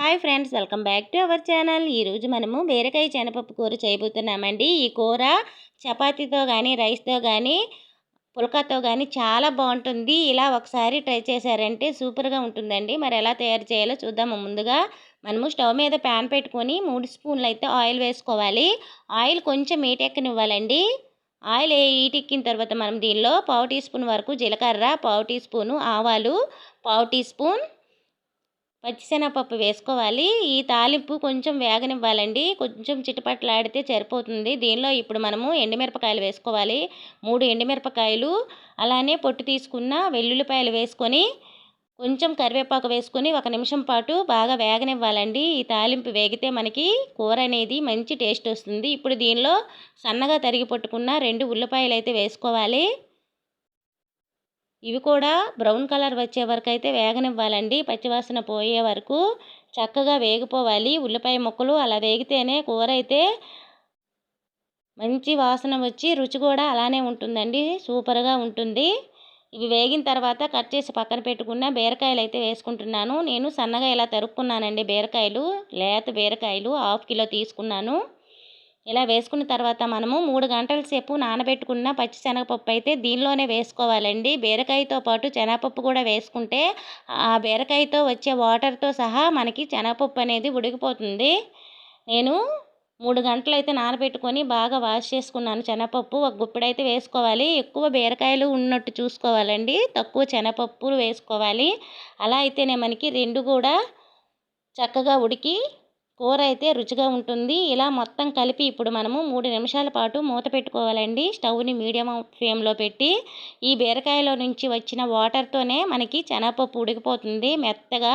Hi friends welcome back to our channel. ఈరోజు మనము బీరకాయ శనపప్పు కూర చేయబోతున్నామండి. ఈ కూర చపాతీతో కానీ రైస్తో కానీ పుల్కాతో కానీ చాలా బాగుంటుంది. ఇలా ఒకసారి ట్రై చేశారంటే సూపర్గా ఉంటుందండి. మరి ఎలా తయారు చేయాలో చూద్దాము. ముందుగా మనము స్టవ్ మీద ప్యాన్ పెట్టుకొని మూడు స్పూన్లు అయితే ఆయిల్ వేసుకోవాలి. ఆయిల్ కొంచెం మీటెక్కనివ్వాలండి ఆయిల్ ఈటెక్కిన తర్వాత మనం దీనిలో పావు టీ స్పూన్ వరకు జీలకర్ర పావు టీ స్పూను ఆవాలు పావు టీ స్పూన్ పచ్చిశనగపప్పు వేసుకోవాలి. ఈ తాలింపు కొంచెం వేగనివ్వాలండి. కొంచెం చిటపట్లాడితే సరిపోతుంది. దీనిలో ఇప్పుడు మనము ఎండుమిరపకాయలు వేసుకోవాలి. మూడు ఎండుమిరపకాయలు అలానే పొట్టు తీసుకున్న వెల్లుల్లిపాయలు వేసుకొని కొంచెం కరివేపాకు వేసుకొని ఒక నిమిషం పాటు బాగా వేగనివ్వాలండి. ఈ తాలింపు వేగితే మనకి కూర అనేది మంచి టేస్ట్ వస్తుంది. ఇప్పుడు దీనిలో సన్నగా తరిగి పట్టుకున్న రెండు ఉల్లిపాయలు అయితే వేసుకోవాలి. ఇవి కూడా బ్రౌన్ కలర్ వచ్చే వరకు అయితే వేగనివ్వాలండి. పచ్చివాసన పోయే వరకు చక్కగా వేగిపోవాలి. ఉల్లిపాయ ముక్కలు అలా వేగితేనే కూర అయితే మంచి వాసన వచ్చి రుచి కూడా అలానే ఉంటుందండి. సూపర్గా ఉంటుంది. ఇవి వేగిన తర్వాత కట్ చేసి పక్కన పెట్టుకున్న బీరకాయలు అయితే వేసుకుంటున్నాను. నేను సన్నగా ఇలా తరుక్కున్నానండి బీరకాయలు. లేత బీరకాయలు హాఫ్ కిలో తీసుకున్నాను. ఇలా వేసుకున్న తర్వాత మనము మూడు గంటల సేపు నానబెట్టుకున్న పచ్చి శనగపప్పు అయితే దీనిలోనే వేసుకోవాలండి. బీరకాయతో పాటు శనగపప్పు కూడా వేసుకుంటే ఆ బీరకాయతో వచ్చే వాటర్తో సహా మనకి శనగపప్పు అనేది ఉడికిపోతుంది. నేను మూడు గంటలు అయితే నానబెట్టుకొని బాగా వాష్ చేసుకున్నాను శనగపప్పు. ఒక గుప్పిడైతే వేసుకోవాలి. ఎక్కువ బీరకాయలు ఉన్నట్టు చూసుకోవాలండి. తక్కువ శనగపప్పులు వేసుకోవాలి. అలా అయితేనే మనకి రెండు కూడా చక్కగా ఉడికి కూర అయితే రుచిగా ఉంటుంది. ఇలా మొత్తం కలిపి ఇప్పుడు మనము మూడు నిమిషాల పాటు మూత పెట్టుకోవాలండి. స్టవ్ని మీడియం ఫ్లేమ్లో పెట్టి ఈ బీరకాయలో నుంచి వచ్చిన వాటర్తోనే మనకి శనగపప్పు ఉడికిపోతుంది. మెత్తగా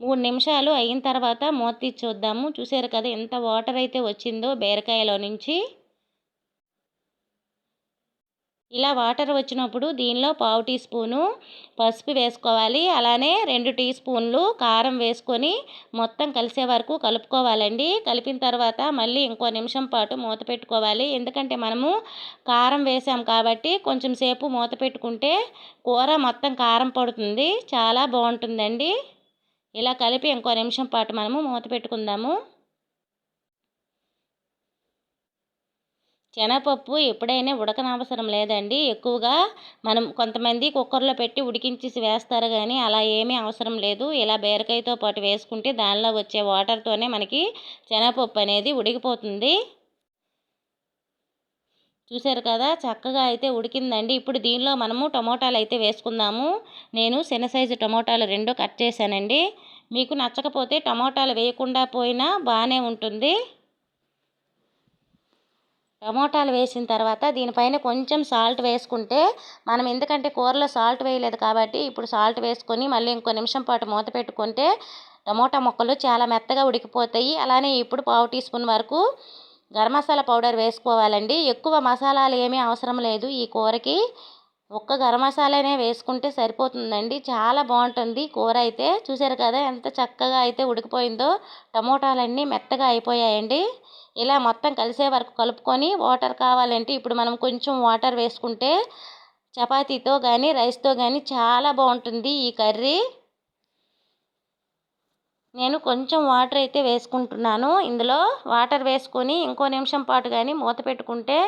మూడు నిమిషాలు అయిన తర్వాత మూత తీసి చూద్దాము. చూసారు కదా ఎంత వాటర్ అయితే వచ్చిందో బీరకాయలో నుంచి. ఇలా వాటర్ వచ్చినప్పుడు దీనిలో పావు టీ స్పూను పసుపు వేసుకోవాలి. అలానే రెండు టీ స్పూన్లు కారం వేసుకొని మొత్తం కలిసే వరకు కలుపుకోవాలండి. కలిపిన తర్వాత మళ్ళీ ఇంకో నిమిషం పాటు మూత పెట్టుకోవాలి. ఎందుకంటే మనము కారం వేసాం కాబట్టి కొంచెం సేపు మూత పెట్టుకుంటే కూర మొత్తం కారం పడుతుంది. చాలా బాగుంటుందండి. ఇలా కలిపి ఇంకో నిమిషం పాటు మనము మూత పెట్టుకుందాము. శనగపప్పు ఎప్పుడైనా ఉడకనవసరం లేదండి. ఎక్కువగా మనం కొంతమంది కుక్కర్లో పెట్టి ఉడికించేసి వేస్తారు కానీ అలా ఏమీ అవసరం లేదు. ఇలా బీరకాయతో పాటు వేసుకుంటే దానిలో వచ్చే వాటర్తోనే మనకి శనగపప్పు అనేది ఉడికిపోతుంది. చూసారు కదా చక్కగా అయితే ఉడికిందండి. ఇప్పుడు దీనిలో మనము టమోటాలు అయితే వేసుకుందాము. నేను చిన్న సైజు టమోటాలు రెండు కట్ చేశానండి. మీకు నచ్చకపోతే టమోటాలు వేయకుండా పోయినా బాగానే ఉంటుంది. టమోటాలు వేసిన తర్వాత దీనిపైన కొంచెం సాల్ట్ వేసుకుంటే మనం ఎందుకంటే కూరలో సాల్ట్ వేయలేదు కాబట్టి ఇప్పుడు సాల్ట్ వేసుకొని మళ్ళీ ఇంకో నిమిషం పాటు మూత పెట్టుకుంటే టమోటా ముక్కలు చాలా మెత్తగా ఉడికిపోతాయి. అలానే ఇప్పుడు పావు టీ స్పూన్ వరకు గరం మసాలా పౌడర్ వేసుకోవాలండి. ఎక్కువ మసాలాలు ఏమీ అవసరం లేదు ఈ కూరకి. ఒక్క గరం మసాలానే వేసుకుంటే సరిపోతుందండి. చాలా బాగుంటుంది కూర అయితే. చూసారు కదా ఎంత చక్కగా అయితే ఉడికిపోయిందో. టమోటాలన్నీ మెత్తగా అయిపోయాయండి. ఇలా మొత్తం కలిసే వరకు కలుపుకొని వాటర్ కావాలంటే ఇప్పుడు మనం కొంచెం వాటర్ వేసుకుంటే చపాతీతో కానీ రైస్తో కానీ చాలా బాగుంటుంది ఈ కర్రీ. నేను కొంచెం వాటర్ అయితే వేసుకుంటున్నాను. ఇందులో వాటర్ వేసుకొని ఇంకో నిమిషం పాటు కానీ మూత పెట్టుకుంటే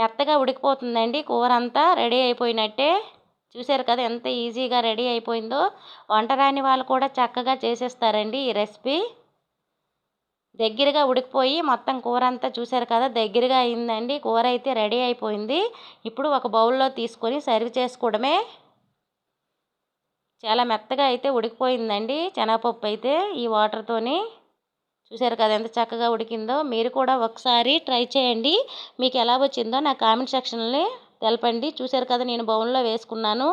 మెత్తగా ఉడికిపోతుందండి. కూర అంతా రెడీ అయిపోయినట్టే. చూసారు కదా ఎంత ఈజీగా రెడీ అయిపోయిందో. వంట రాని వాళ్ళు కూడా చక్కగా చేసేస్తారండి ఈ రెసిపీ. దగ్గరగా ఉడికిపోయి మొత్తం కూర అంతా చూసారు కదా దగ్గరగా అయిందండి. కూర అయితే రెడీ అయిపోయింది. ఇప్పుడు ఒక బౌల్లో తీసుకొని సర్వ్ చేసుకోవడమే. చాలా మెత్తగా అయితే ఉడికిపోయిందండి. శనగపప్పు అయితే ఈ వాటర్తోని చూసారు కదా ఎంత చక్కగా ఉడికిందో. మీరు కూడా ఒకసారి ట్రై చేయండి. మీకు ఎలా వచ్చిందో నా కామెంట్ సెక్షన్లో తెలపండి. చూసారు కదా నేను బౌన్లో వేసుకున్నాను.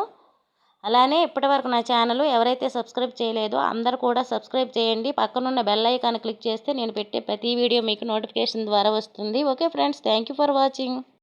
అలానే ఇప్పటివరకు నా ఛానల్ ఎవరైతే సబ్స్క్రైబ్ చేయలేదో అందరు కూడా సబ్స్క్రైబ్ చేయండి. పక్కనున్న బెల్ ఐకాన్ క్లిక్ చేస్తే నేను పెట్టే ప్రతి వీడియో మీకు నోటిఫికేషన్ ద్వారా వస్తుంది. Okay friends thank for watching